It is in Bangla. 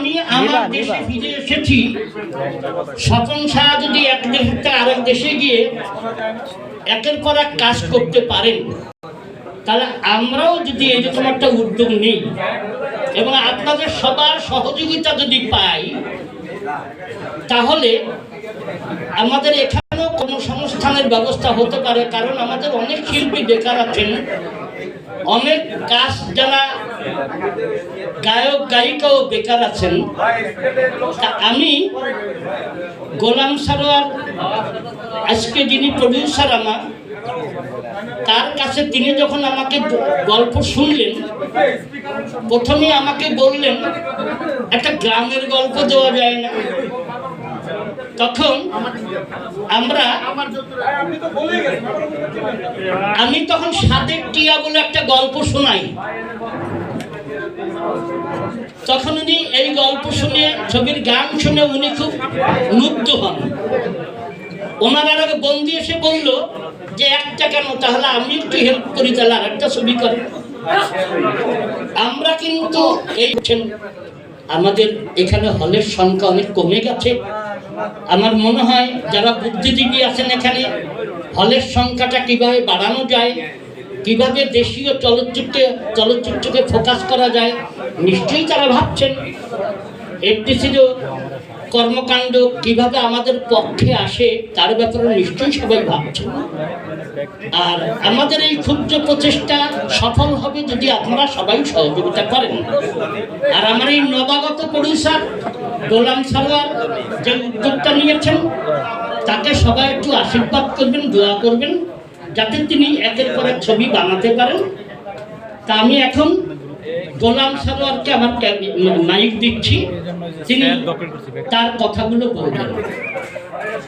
আমি আমার দেশে ফিরে এসেছি। স্বপন শাহ যদি এক দেশ থেকে আরেক দেশে গিয়ে একের পর এক কাজ করতে পারেন তাহলে আমরাও যদি এরকম একটা উদ্যোগ নিই এবং আপনাদের সবার সহযোগিতা যদি পাই তাহলে আমাদের এখানেও কোনো সংস্থানের ব্যবস্থা হতে পারে। কারণ আমাদের অনেক শিল্পী বেকার আছেন অনেক কাজ যারা গায়ক গায়িকাও বেকার আছেন। আমি গোলাম সারোয়ার, আজকে যিনি প্রডিউসার আমার, তার কাছে তিনি যখন আমাকে গল্প শুনলেন, প্রথমে আমাকে বললেন, একটা গ্রামের গল্প দেওয়া যায় না। তখন আমরা আমি তখন সাদের টিয়া বলে একটা গল্প শোনাই। তখন উনি এই গল্প শুনে, ছবির গান শুনে উনি খুব মুগ্ধ হন। ওনার আর বন্দি এসে বলল যে, একটা কেন? তাহলে আমি একটু হেল্প করি তাহলে আর একটা ছবি করে। আমরা কিন্তু এই আমাদের এখানে হলের সংখ্যা অনেক কমে গেছে। আমার মনে হয় যারা বুদ্ধিজীবী আছেন এখানে, হলের সংখ্যাটা কীভাবে বাড়ানো যায় কীভাবে দেশীয় চলচ্চিত্রে, চলচ্চিত্রকে ফোকাস করা যায়, নিশ্চয়ই তারা ভাবছেন। এফডিসিরও কর্মকাণ্ড কীভাবে আমাদের পক্ষে আসে, তার ব্যাপারে নিশ্চয়ই সবাই ভাবছেন। আর আমাদের এই ক্ষুদ্র প্রচেষ্টা সফল হবে যদি আপনারা সবাই সহযোগিতা করেন। আর আমার এই নবাগত প্রডিউসার গোলাম সারোয়ার যে উদ্যোগটা নিয়েছেন, তাকে সবাই একটু আশীর্বাদ করবেন, দোয়া করবেন। যাতে তিনি একের পর এক ছবি বানাতে পারেন। তা আমি এখন গোলাম সারোয়ারকে আমার নায়ক মাইক দিচ্ছি। তিনি তার কথাগুলো বলবেন।